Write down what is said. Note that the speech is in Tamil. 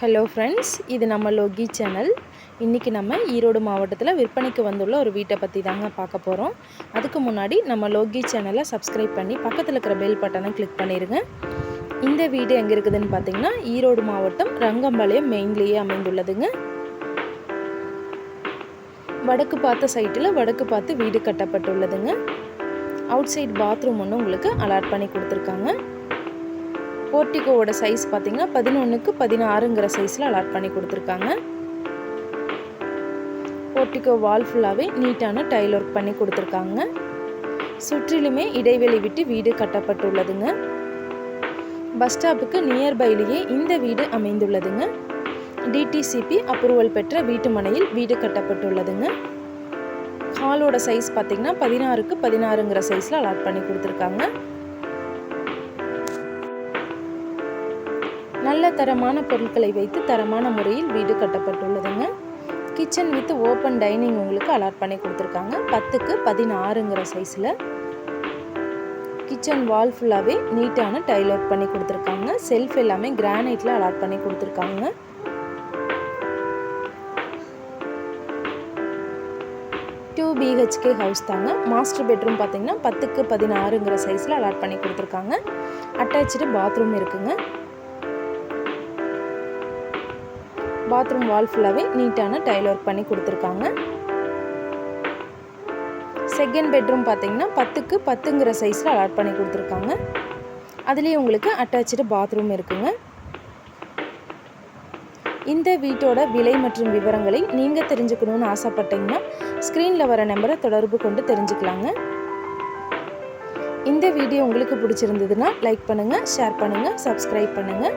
ஹலோ ஃப்ரெண்ட்ஸ் இது நம்ம லோகி சேனல் இன்றைக்கி நம்ம ஈரோடு மாவட்டத்தில் விற்பனைக்கு வந்துள்ள ஒரு வீட்டை பற்றி தாங்க பார்க்க போகிறோம் அதுக்கு முன்னாடி நம்ம லோகி சேனலை சப்ஸ்கிரைப் பண்ணி பக்கத்தில் இருக்கிற பெல் பட்டனை கிளிக் பண்ணிடுங்க இந்த வீடு எங்கே இருக்குதுன்னு பார்த்தீங்கன்னா ஈரோடு மாவட்டம் ரங்கம்பாளையம் மெயின்லேயே அமைந்துள்ளதுங்க. வடக்கு பார்த்த சைட்டில் வடக்கு பார்த்து வீடு கட்டப்பட்டுள்ளதுங்க. அவுட் சைட் பாத்ரூம் ஒன்று உங்களுக்கு அலாட் பண்ணி கொடுத்துருக்காங்க. போர்ட்டிகோவோட சைஸ் பார்த்தீங்கன்னா பதினொன்றுக்கு பதினாறுங்கிற சைஸில் அலாட் பண்ணி கொடுத்துருக்காங்க. போர்ட்டிகோ வால் ஃபுல்லாகவே நீட்டான டைல் ஒர்க் பண்ணி கொடுத்துருக்காங்க. சுற்றிலுமே இடைவெளி விட்டு வீடு கட்டப்பட்டுள்ளதுங்க. பஸ் ஸ்டாப்புக்கு நியர்பைலேயே இந்த வீடு அமைந்துள்ளதுங்க. டிடிசிபி அப்ரூவல் பெற்ற வீட்டு மனையில் வீடு கட்டப்பட்டுள்ளதுங்க. ஹாலோட சைஸ் பார்த்தீங்கன்னா பதினாறுக்கு பதினாறுங்கிற சைஸில் அலாட் பண்ணி கொடுத்துருக்காங்க. நல்ல தரமான பொருட்களை வைத்து தரமான முறையில் வீடு கட்டப்பட்டுள்ளதுங்க. கிச்சன் வித் ஓப்பன் டைனிங் உங்களுக்கு அலாட் பண்ணி கொடுத்துருக்காங்க. பத்துக்கு பதினாறுங்கிற சைஸில் கிச்சன் வால் ஃபுல்லாகவே நீட்டான டைல் ஒர்க் பண்ணி கொடுத்துருக்காங்க. செல்ஃப் எல்லாமே கிரானைட்டில் அலாட் பண்ணி கொடுத்துருக்காங்க. டூ பிஹெச்கே ஹவுஸ் தாங்க. மாஸ்டர் பெட்ரூம் பார்த்தீங்கன்னா பத்துக்கு பதினாறுங்கிற சைஸில் அலாட் பண்ணி கொடுத்துருக்காங்க. அட்டாச்சு பாத்ரூம் இருக்குங்க. பாத்ரூம் வால் ஃபுல்லாகவே நீட்டான டைல் ஒர்க் பண்ணி கொடுத்துருக்காங்க. செகண்ட் பெட்ரூம் பார்த்தீங்கன்னா பத்துக்கு பத்துங்கிற சைஸில் அலாட் பண்ணி கொடுத்துருக்காங்க. அதுலேயே உங்களுக்கு அட்டாச்சு பாத்ரூம் இருக்குங்க. இந்த வீட்டோட விலை மற்றும் விவரங்களை நீங்கள் தெரிஞ்சுக்கணுன்னு ஆசைப்பட்டீங்கன்னா ஸ்க்ரீனில் வர நம்பரை தொடர்பு கொண்டு தெரிஞ்சுக்கலாங்க. இந்த வீடியோ உங்களுக்கு பிடிச்சிருந்ததுன்னா லைக் பண்ணுங்கள் ஷேர் பண்ணுங்கள் சப்ஸ்கிரைப் பண்ணுங்கள்